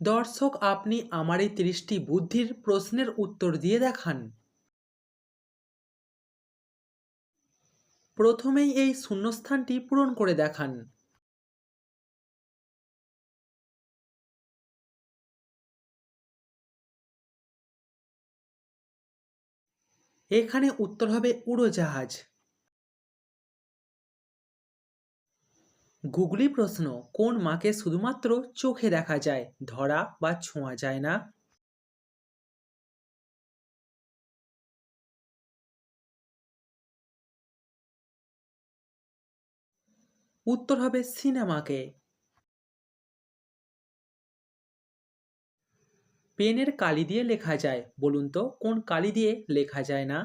দর্শক, আপনি আমার এই তিরিশটি বুদ্ধির প্রশ্নের উত্তর দিয়ে দেখান। প্রথমেই এই শূন্যস্থানটি পূরণ করে দেখান। এখানে উত্তর হবে উড়োজাহাজ। গুগলি প্রশ্ন কোন মাকে শুধুমাত্র চোখে দেখা যায়? ধরা বা ছোঁয়া যায় না? উত্তর হবে সিনেমাকে। পেনের কালি দিয়ে লেখা যায়। বলুন তো কোন কালি দিয়ে লেখা যায় না?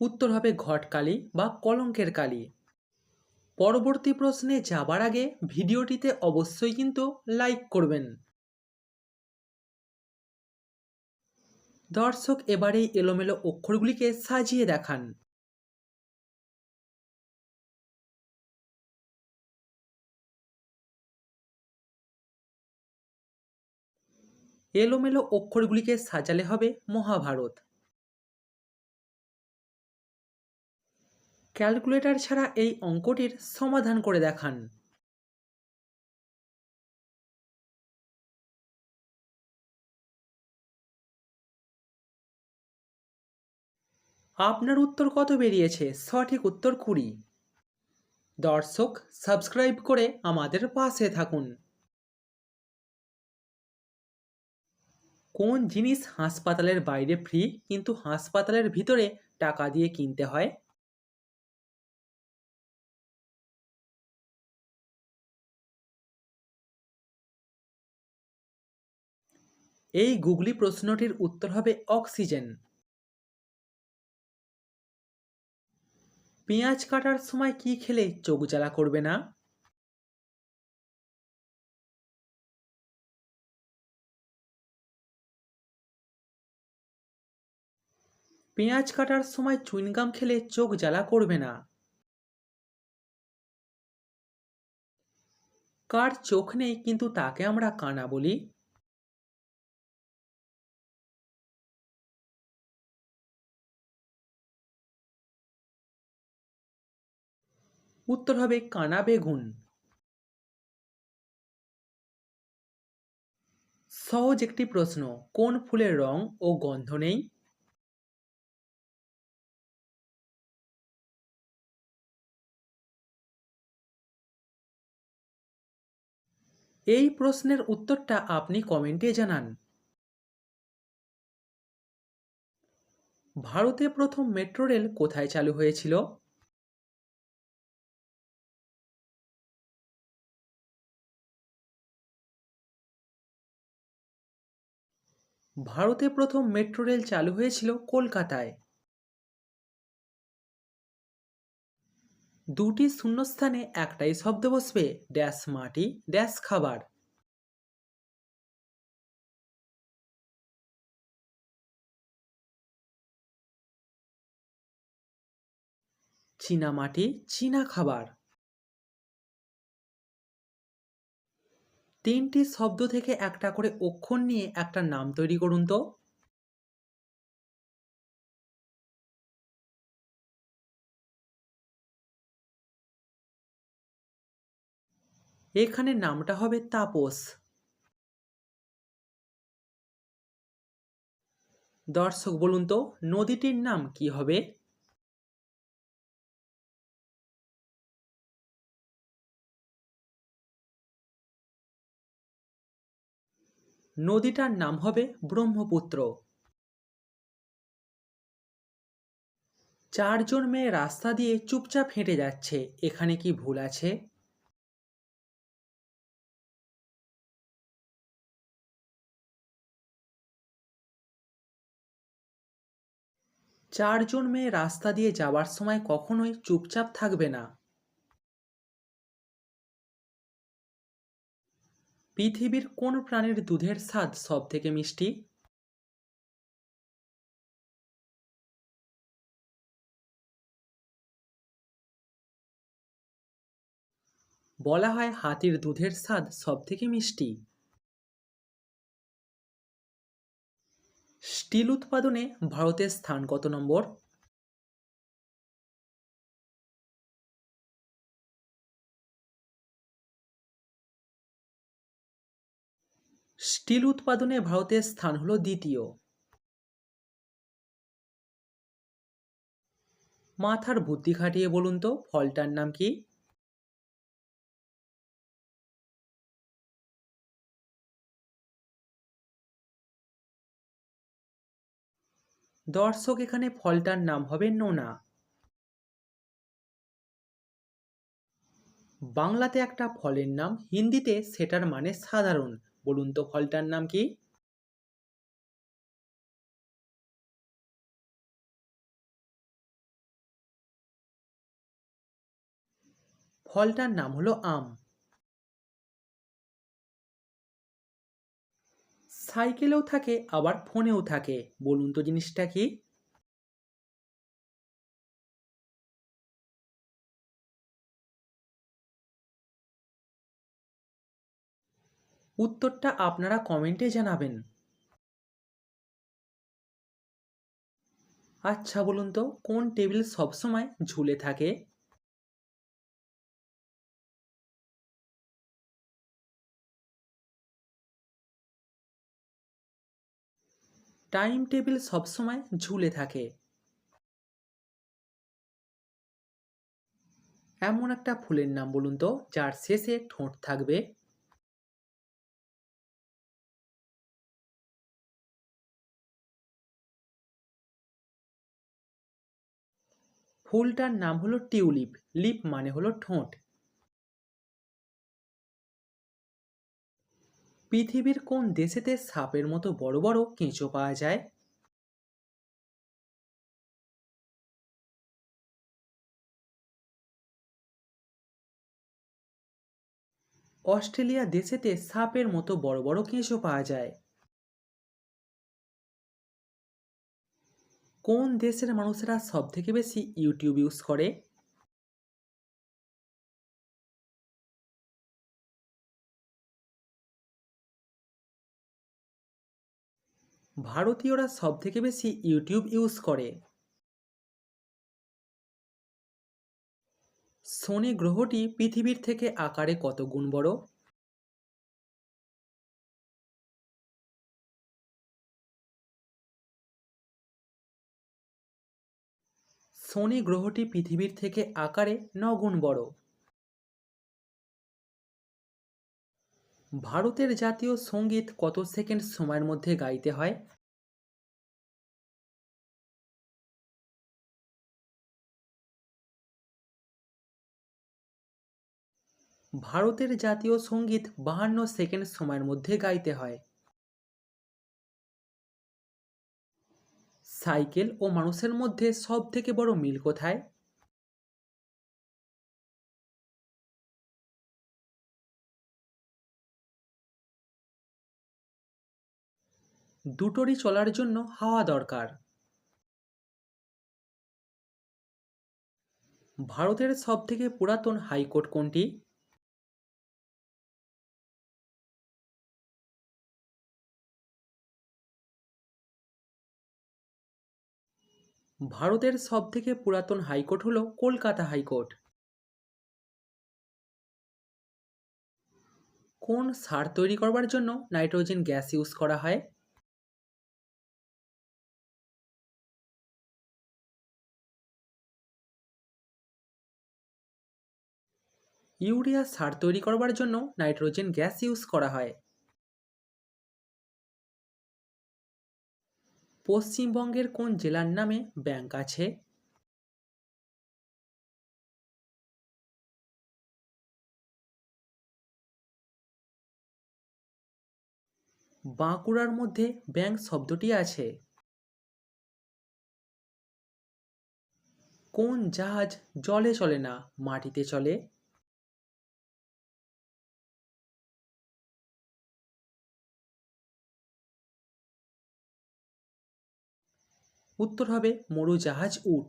উত্তর হবে ঘটকালি বা কলঙ্কের কালি। পরবর্তী প্রশ্নে যাবার আগে ভিডিওটিতে অবশ্যই কিন্তু লাইক করবেন। দর্শক, এবারে এলোমেলো অক্ষরগুলিকে সাজিয়ে দেখান। এলোমেলো অক্ষরগুলিকে সাজালে হবে মহাভারত। ক্যালকুলেটর ছাড়া এই অঙ্কটির সমাধান করে দেখান। আপনার উত্তর কত বেরিয়েছে? সঠিক উত্তর কুড়ি। দর্শক, সাবস্ক্রাইব করে আমাদের পাশে থাকুন। কোন জিনিস হাসপাতালের বাইরে ফ্রি, কিন্তু হাসপাতালের ভিতরে টাকা দিয়ে কিনতে হয়? এই গুগলি প্রশ্নটির উত্তর হবে অক্সিজেন। পেঁয়াজ কাটার সময় কি খেলে চোখ জ্বালা করবে না? পেঁয়াজ কাটার সময় চুইনগাম খেলে চোখ জ্বালা করবে না? কার চোখ নেই কিন্তু তাকে আমরা কানা বলি? উত্তর হবে কানা বেগুন। সহজ একটি প্রশ্ন, কোন ফুলের রং ও গন্ধ নেই? এই প্রশ্নের উত্তরটা আপনি কমেন্টে জানান। ভারতে প্রথম মেট্রো রেল কোথায় চালু হয়েছিল? ভারতে প্রথম মেট্রো রেল চালু হয়েছিল কলকাতায়। দুটি শূন্যস্থানে একটাই শব্দ বসবে, ড্যাশ মাটি, ড্যাশ খাবার। চীনা মাটি, চীনা খাবার। তিনটি শব্দ থেকে একটা করে অক্ষর নিয়ে একটা নাম তৈরি করুন তো। এখানে নামটা হবে তাপস। দর্শক বলুন তো, নদীটির নাম কি হবে? নদীটার নাম হবে ব্রহ্মপুত্র। চারজন মেয়ে রাস্তা দিয়ে চুপচাপ হেঁটে যাচ্ছে। এখানে কি ভুল আছে? চারজন মেয়ে রাস্তা দিয়ে যাওয়ার সময় কখনোই চুপচাপ থাকবে না। পৃথিবীর কোন প্রাণীর দুধের স্বাদ সব থেকে মিষ্টি? বলা হয় হাতির দুধের স্বাদ সব থেকে মিষ্টি। স্টিল উৎপাদনে ভারতের স্থান কত নম্বর? স্টিল উৎপাদনে ভারতের স্থান হল দ্বিতীয়। মাথার বুদ্ধি খাটিয়ে বলুন তো, ফলটার নাম কি? দর্শক, এখানে ফলটার নাম হবে নোনা। বাংলাতে একটা ফলের নাম, হিন্দিতে সেটার মানে সাধারণ। বলুন তো ফলটার নাম কি? ফলটার নাম হলো আম। সাইকেলেও থাকে, আবার ফোনেও থাকে। বলুন তো জিনিসটা কি? উত্তরটা আপনারা কমেন্টে জানাবেন। আচ্ছা বলুন তো, কোন টেবিল সবসময় ঝুলে থাকে? টাইম টেবিল সবসময় ঝুলে থাকে। এমন একটা ফুলের নাম বলুন তো, যার শেষে ঠোঁট থাকবে। ফুলটার নাম হলো টিউলিপ, লিপ মানে হলো ঠোঁট। পৃথিবীর কোন দেশেতে সাপের মতো বড় বড় কেঁচো পাওয়া যায়? অস্ট্রেলিয়া দেশেতে সাপের মতো বড় বড় কেঁচো পাওয়া যায়। কোন দেশের মানুষেরা সব থেকে বেশি ইউটিউব ইউজ করে? ভারতীয়রা সব থেকে বেশি ইউটিউব ইউজ করে। শনি গ্রহটি পৃথিবীর থেকে আকারে কত গুণ বড়? শনি গ্রহটি পৃথিবীর থেকে আকারে নগুণ বড়। ভারতের জাতীয় সংগীত কত সেকেন্ড সময়ের মধ্যে গাইতে হয়? ভারতের জাতীয় সংগীত বাহান্ন সেকেন্ড সময়ের মধ্যে গাইতে হয়। সাইকেল ও মানুষের মধ্যে সব থেকে বড় মিল কোথায়? দুটোরই চলার জন্য হাওয়া দরকার। ভারতের সবথেকে পুরাতন হাইকোর্ট কোনটি? ভারতের সবথেকে পুরাতন হাইকোর্ট হল কলকাতা হাইকোর্ট। কোন সার তৈরি করবার জন্য নাইট্রোজেন গ্যাস ইউজ করা হয়? ইউরিয়া সার তৈরি করবার জন্য নাইট্রোজেন গ্যাস ইউজ করা হয়। পশ্চিমবঙ্গের কোন জেলার নামে ব্যাংক আছে? বাঁকুড়ার মধ্যে ব্যাংক শব্দটি আছে। কোন জাহাজ জলে চলে না, মাটিতে চলে? উত্তর হবে মরু জাহাজ উট